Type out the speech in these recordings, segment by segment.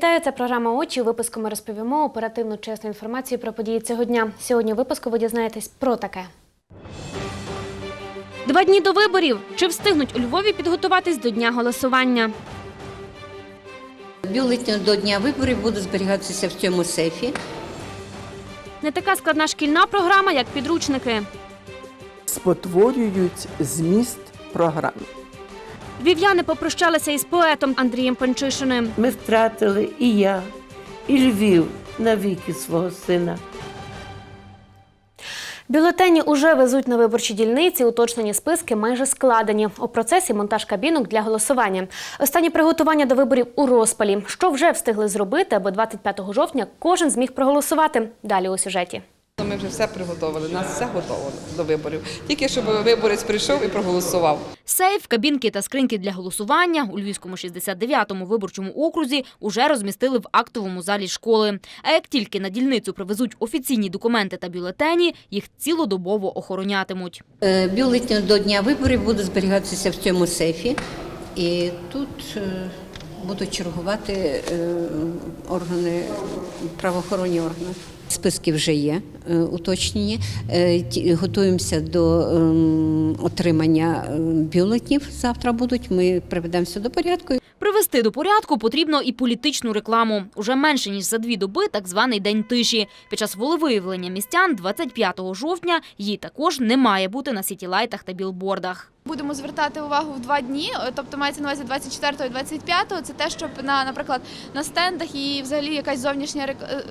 Вітаю, це програма очі. У випуску ми розповімо оперативну чесну інформацію про події цього дня. Сьогодні у випуску ви дізнаєтесь про таке. Два дні до виборів. Чи встигнуть у Львові підготуватись до дня голосування? Бюлетень до дня виборів буде зберігатися в цьому сейфі. Не така складна шкільна програма, як підручники. спотворюють зміст програми. Львів'яни попрощалися із поетом Андрієм Панчишиним. Ми втратили і я, і Львів навіки свого сина. Бюлетені уже везуть на виборчі дільниці. Уточнені списки майже складені. У процесі монтаж кабінок для голосування. Останні приготування до виборів у розпалі. Що вже встигли зробити, аби 25 жовтня кожен зміг проголосувати. Далі у сюжеті. Ми вже все приготували, у нас все готово до виборів. Тільки щоб виборець прийшов і проголосував. Сейф, кабінки та скриньки для голосування у Львівському 69-му виборчому окрузі уже розмістили в актовому залі школи. А як тільки на дільницю привезуть офіційні документи та бюлетені, їх цілодобово охоронятимуть. Е, Бюлетень до дня виборів буде зберігатися в цьому сейфі. І тут е, будуть чергувати е, органи, правоохоронні органи. Списки вже є е, уточнені. Е, Готуємося до ем, отримання бюлетнів. Завтра будуть. Ми приведемося до порядку. Привести до порядку потрібно і політичну рекламу. Уже менше ніж за дві доби так званий день тиші. Під час волевиявлення містян 25 жовтня її також не має бути на сітілайтах та білбордах. Будемо звертати увагу в два дні, е, тобто мається на увазі 24 і 25. Це те, щоб на, наприклад, на стендах і взагалі якась зовнішня рек- е,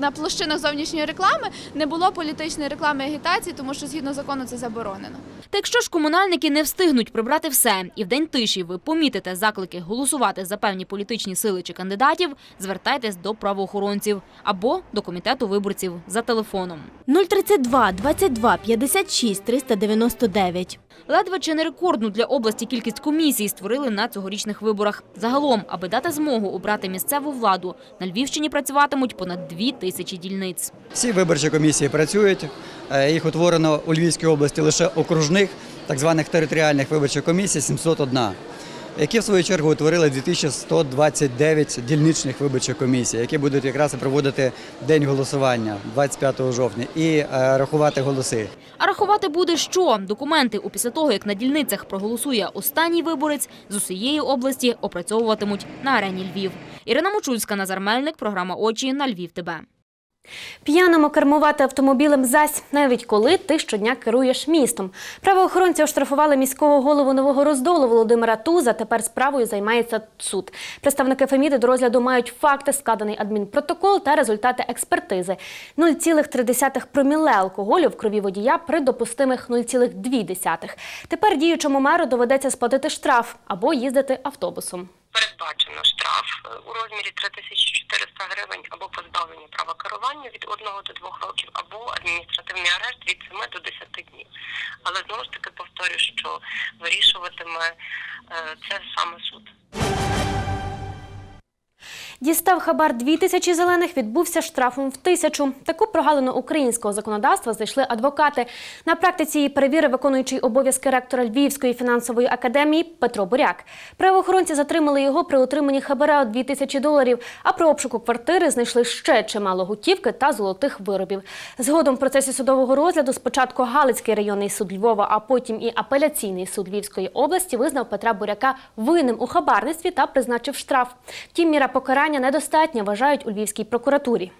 на площинах зовнішньої реклами не було політичної реклами і агітації, тому що згідно закону це заборонено. Та якщо ж комунальники не встигнуть прибрати все, і в день тиші ви помітите заклики голосувати за певні політичні сили чи кандидатів, звертайтесь до правоохоронців або до комітету виборців за телефоном. 032 22 56 399. Ледве чи не рекордну для області кількість комісій створили на цьогорічних виборах. Загалом, аби дати змогу обрати місцеву владу, на Львівщині працюватимуть понад дві тисячі дільниць. Всі виборчі комісії працюють. Е, Їх утворено у Львівській області лише окружних, так званих територіальних виборчих комісій 701, які в свою чергу утворили 2129 дільничних виборчих комісій, які будуть якраз проводити день голосування 25 жовтня і е, рахувати голоси. А рахувати буде що? Документи у після того, як на дільницях проголосує останній виборець, з усієї області опрацьовуватимуть на арені Львів. Ірина Мочульська, Назар Мельник, програма Очі на Львів. ТБ. П'яному кермувати автомобілем зась, навіть коли ти щодня керуєш містом. Правоохоронці оштрафували міського голову Нового Роздолу Володимира Туза. Тепер справою займається суд. Представники Феміди до розгляду мають факти, складений адмінпротокол та результати експертизи. 0,3 проміле алкоголю в крові водія при допустимих 0,2. Тепер діючому меру доведеться сплатити штраф або їздити автобусом. передбачено у розмірі 3400 гривень або позбавлення права керування від 1 до 2 років, або адміністративний арешт від 7 до 10 днів. Але знову ж таки повторю, що вирішуватиме е, це саме суд. Дістав хабар 2 тисячі зелених, відбувся штрафом в тисячу. Таку прогалину українського законодавства знайшли адвокати. На практиці її перевірив виконуючий обов'язки ректора Львівської фінансової академії Петро Буряк. Правоохоронці затримали його при отриманні хабара у 2 тисячі доларів, а при обшуку квартири знайшли ще чимало готівки та золотих виробів. Згодом в процесі судового розгляду спочатку Галицький районний суд Львова, а потім і апеляційний суд Львівської області визнав Петра Буряка винним у хабарництві та призначив штраф. Втім, міра покарання недостатня, вважають у Львівській прокуратурі.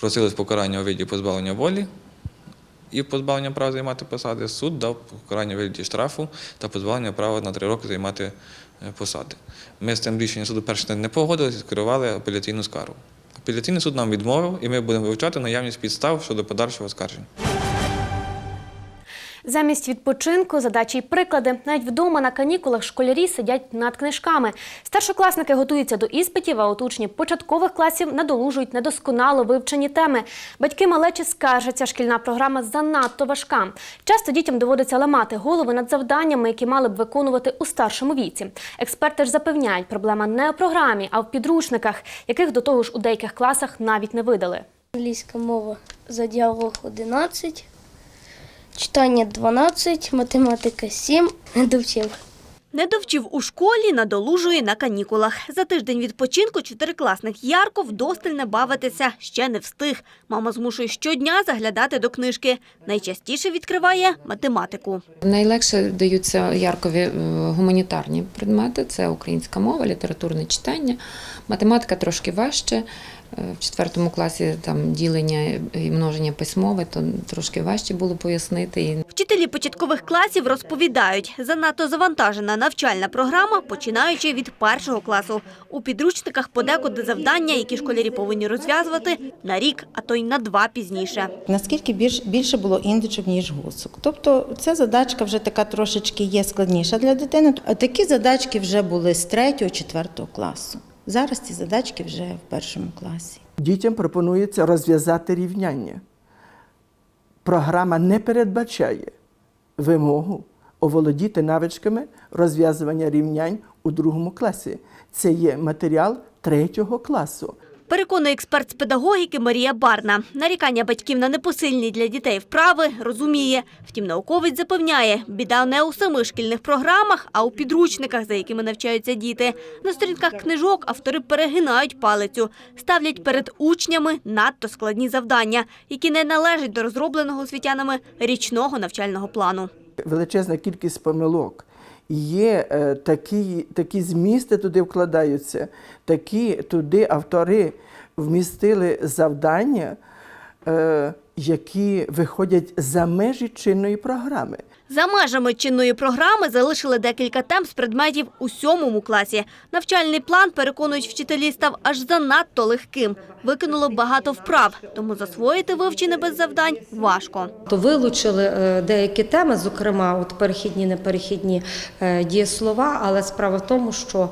Просилось покарання у виді позбавлення волі і позбавлення права займати посади. Суд дав покарання у виді штрафу та позбавлення права на три роки займати е, посади. Ми з цим рішенням суду перше не погодилися, скерували апеляційну скаргу. Апеляційний суд нам відмовив, і ми будемо вивчати наявність підстав щодо подальшого оскарження. Замість відпочинку, задачі й приклади. Навіть вдома на канікулах школярі сидять над книжками. Старшокласники готуються до іспитів, а от учні початкових класів надолужують недосконало вивчені теми. Батьки малечі скаржаться, шкільна програма занадто важка. Часто дітям доводиться ламати голови над завданнями, які мали б виконувати у старшому віці. Експерти ж запевняють, проблема не у програмі, а в підручниках, яких до того ж у деяких класах навіть не видали. Англійська мова за діалог 11, читання 12, математика 7, не довчив. Не довчив у школі, надолужує на канікулах. За тиждень відпочинку чотирикласник Ярко вдосталь не бавитися ще не встиг. Мама змушує щодня заглядати до книжки. Найчастіше відкриває математику. Найлегше даються Яркові е, гуманітарні предмети: це українська мова, літературне читання, математика трошки важче. Е, В четвертому класі там ділення і множення письмове, то трошки важче було пояснити. Вчителі початкових класів розповідають, занадто завантажена навчальна програма, починаючи від першого класу. У підручниках подекуди завдання, які школярі повинні розв'язувати на рік, а то й на два пізніше. Наскільки більш, більше було індичок, ніж гусок. Тобто ця задачка вже така трошечки є складніша для дитини. А такі задачки вже були з 3-4 класу. Зараз ці задачки вже в першому класі. Дітям пропонується розв'язати рівняння. Програма не передбачає вимогу оволодіти навичками розв'язування рівнянь у другому класі. Це є матеріал третього класу. Переконує експерт з педагогіки Марія Барна. Нарікання батьків на непосильні для дітей вправи розуміє. Втім, науковець запевняє, біда не у самих шкільних програмах, а у підручниках, за якими навчаються діти. На сторінках книжок автори перегинають палицю, ставлять перед учнями надто складні завдання, які не належать до розробленого освітянами річного навчального плану. Величезна кількість помилок. Є е, такі, такі змісти туди вкладаються, такі туди автори вмістили завдання, е, які виходять за межі чинної програми. За межами чинної програми залишили декілька тем з предметів у сьомому класі. Навчальний план, переконують вчителі, став аж занадто легким. Викинуло багато вправ, тому засвоїти вивчене без завдань важко. То вилучили е, деякі теми, зокрема, от перехідні, неперехідні е, дієслова, але справа в тому, що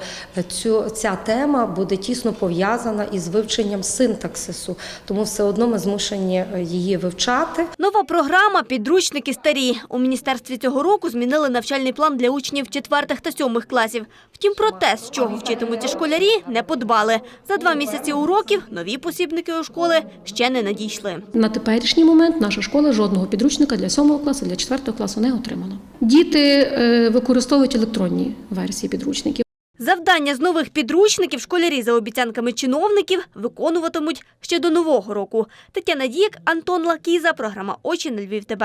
цю, ця тема буде тісно пов'язана із вивченням синтаксису, тому все одно ми змушені е, її вивчати. Нова програма, підручники старі. У міністерстві цього року змінили навчальний план для учнів четвертих та сьомих класів. Втім, про те, з чого вчитимуться школярі, не подбали. За два місяці уроків нові посібники у школи ще не надійшли. На теперішній момент наша школа жодного підручника для 7 класу, для 4 класу не отримала. Діти е, використовують електронні версії підручників. Завдання з нових підручників школярі за обіцянками чиновників виконуватимуть ще до нового року. Тетяна Дік, Антон Лакіза, програма Очі на Львів. ТБ.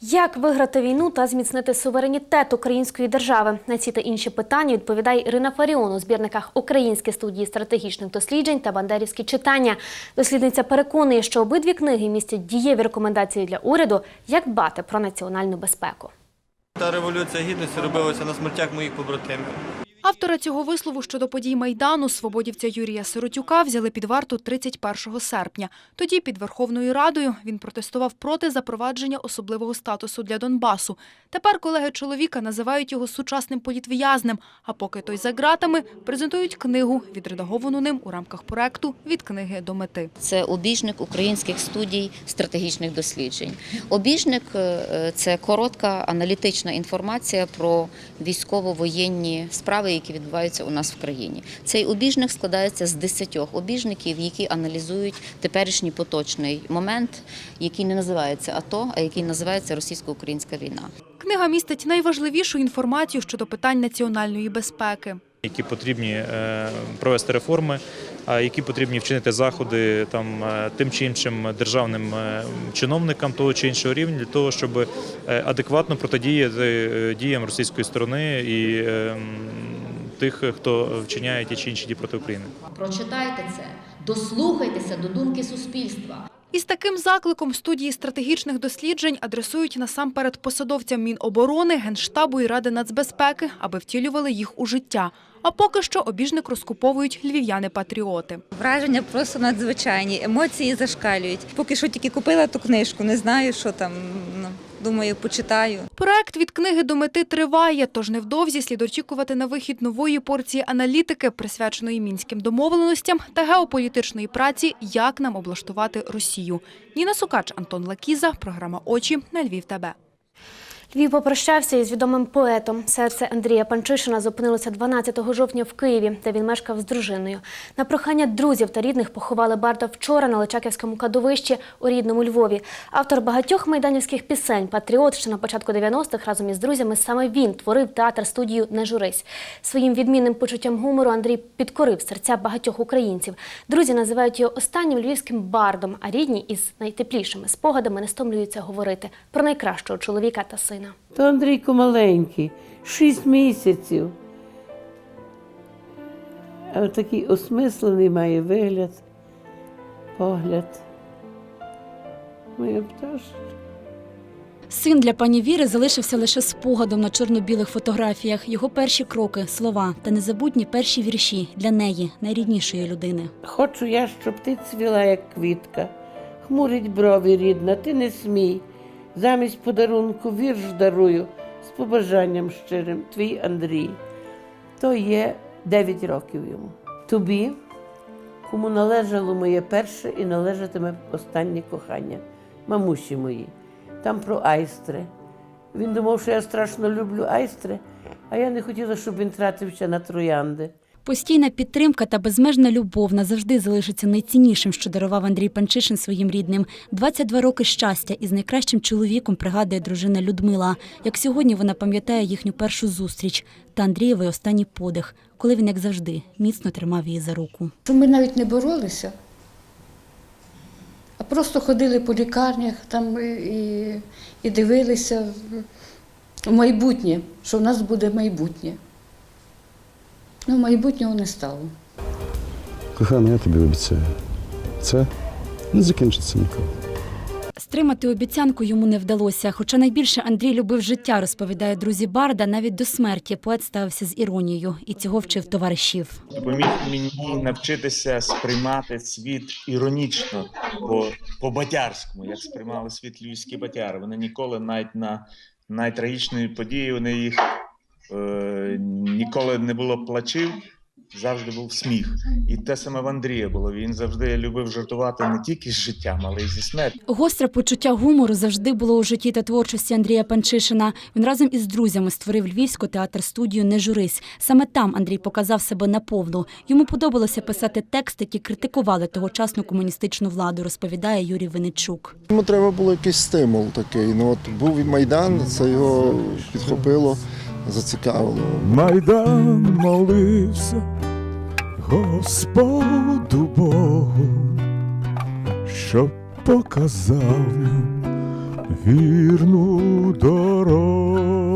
Як виграти війну та зміцнити суверенітет української держави? На ці та інші питання відповідає Ірина Фаріон у збірниках Українські студії стратегічних досліджень та Бандерівські читання. Дослідниця переконує, що обидві книги містять дієві рекомендації для уряду, як дбати про національну безпеку. Та революція гідності робилася на смертях моїх побратимів. Автора цього вислову щодо подій Майдану свободівця Юрія Сиротюка взяли під варту 31 серпня. Тоді під Верховною Радою він протестував проти запровадження особливого статусу для Донбасу. Тепер колеги чоловіка називають його сучасним політв'язнем, а поки той за ґратами, презентують книгу, відредаговану ним у рамках проекту «Від книги до мети». Це обіжник українських студій стратегічних досліджень. Обіжник е, це коротка аналітична інформація про військово-воєнні справи, які відбуваються у нас в країні. Цей обіжник складається з десятьох обіжників, які аналізують теперішній поточний момент, який не називається АТО, а який називається російсько-українська війна. Книга містить найважливішу інформацію щодо питань національної безпеки. які потрібні е, провести реформи, а які потрібні вчинити заходи там е, тим чи іншим державним е, чиновникам того чи іншого рівня для того, щоб адекватно протидіяти діям російської сторони і е, м, тих, хто вчиняє ті чи інші дії проти України. Прочитайте це, дослухайтеся до думки суспільства. Із таким закликом студії стратегічних досліджень адресують насамперед посадовцям Міноборони, Генштабу і Ради нацбезпеки, аби втілювали їх у життя. А поки що обіжник розкуповують львів'яни-патріоти. Враження просто надзвичайні, емоції зашкалюють. Поки що тільки купила ту книжку, не знаю, що там. Думаю, почитаю. Проект від книги до мети триває, тож невдовзі слід очікувати на вихід нової порції аналітики, присвяченої мінським домовленостям та геополітичної праці, як нам облаштувати Росію. Ніна Сукач, Антон Лакіза, програма Очі на Львів. ТБ. Львів попрощався із відомим поетом. Серце Андрія Панчишина зупинилося 12 жовтня в Києві, де він мешкав з дружиною. На прохання друзів та рідних поховали Барда вчора на Личаківському кладовищі у рідному Львові. Автор багатьох майданівських пісень, патріот, ще на початку 90-х разом із друзями саме він творив театр-студію Не журись. Своїм відмінним почуттям гумору Андрій підкорив серця багатьох українців. Друзі називають його останнім львівським бардом, а рідні із найтеплішими спогадами не стомлюються говорити про найкращого чоловіка та сина. То Андрійко маленький, шість місяців. А такий осмислений має вигляд, погляд. Моя пташка. Син для пані Віри залишився лише спогадом на чорно-білих фотографіях. Його перші кроки, слова та незабутні перші вірші для неї, найріднішої людини. Хочу я, щоб ти цвіла, як квітка. Хмурить брові рідна, ти не смій. Замість подарунку вірш дарую з побажанням щирим, твій Андрій. То є 9 років йому. Тобі, кому належало моє перше і належатиме останнє кохання, мамусі мої. Там про айстри. Він думав, що я страшно люблю айстри, а я не хотіла, щоб він тратився на троянди. Постійна підтримка та безмежна любов назавжди залишиться найціннішим, що дарував Андрій Панчишин своїм рідним. 22 роки щастя із найкращим чоловіком пригадує дружина Людмила. Як сьогодні вона пам'ятає їхню першу зустріч та Андрієвий останній подих, коли він, як завжди, міцно тримав її за руку. Ми навіть не боролися, а просто ходили по лікарнях там і, і дивилися в майбутнє, що в нас буде майбутнє. Ну, майбутнього не стало. Кохана, я тобі обіцяю. Це не закінчиться ніколи. Стримати обіцянку йому не вдалося. Хоча найбільше Андрій любив життя, розповідає друзі Барда. Навіть до смерті поет ставився з іронією і цього вчив товаришів. допоміг мені навчитися сприймати світ іронічно, по, по-батярському, як сприймали світ львівські батяри. Вони ніколи навіть на найтрагічної події вони їх е, ніколи не було плачів, завжди був сміх. І те саме в Андрія було. Він завжди любив жартувати не тільки з життям, але й зі смертю. Гостре почуття гумору завжди було у житті та творчості Андрія Панчишина. Він разом із друзями створив львівську театр-студію Не журись. Саме там Андрій показав себе наповну. Йому подобалося писати тексти, які критикували тогочасну комуністичну владу, розповідає Юрій Винничук. Йому треба було якийсь стимул такий. Ну от був і майдан, це його підхопило, зацікавило. Майдан молився Господу Богу, щоб показав нам вірну дорогу.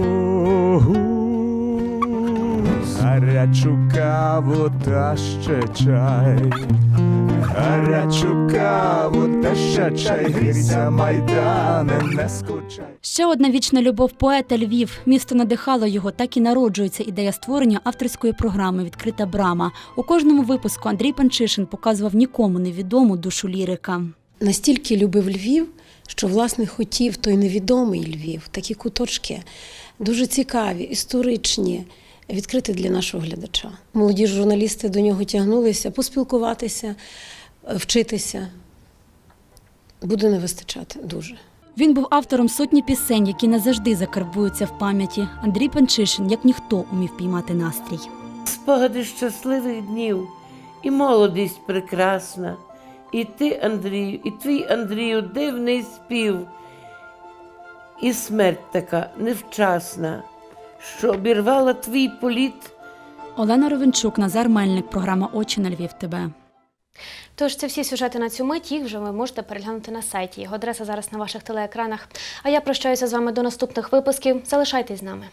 Гарячу каву та ще чай, гарячу каву та ще чай, грійся, майдане, не скучай. Ще одна вічна любов поета Львів. Місто надихало його, так і народжується ідея створення авторської програми Відкрита брама. У кожному випуску Андрій Панчишин показував нікому невідому душу лірика. настільки любив Львів, що власне хотів той невідомий Львів, такі куточки, дуже цікаві, історичні, відкрити для нашого глядача. Молоді журналісти до нього тягнулися поспілкуватися, е, вчитися. Буде не вистачати дуже. Він був автором сотні пісень, які назавжди закарбуються в пам'яті. Андрій Панчишин, як ніхто, умів піймати настрій. Спогади щасливих днів, і молодість прекрасна, і ти, Андрію, і твій Андрію дивний спів, і смерть така невчасна, що обірвала твій політ. Олена Ровенчук, Назар Мельник, програма Очі на Львів. ТБ. Тож це всі сюжети на цю мить. Їх вже ви можете переглянути на сайті. Його адреса зараз на ваших телеекранах. А я прощаюся з вами до наступних випусків. Залишайтесь з нами.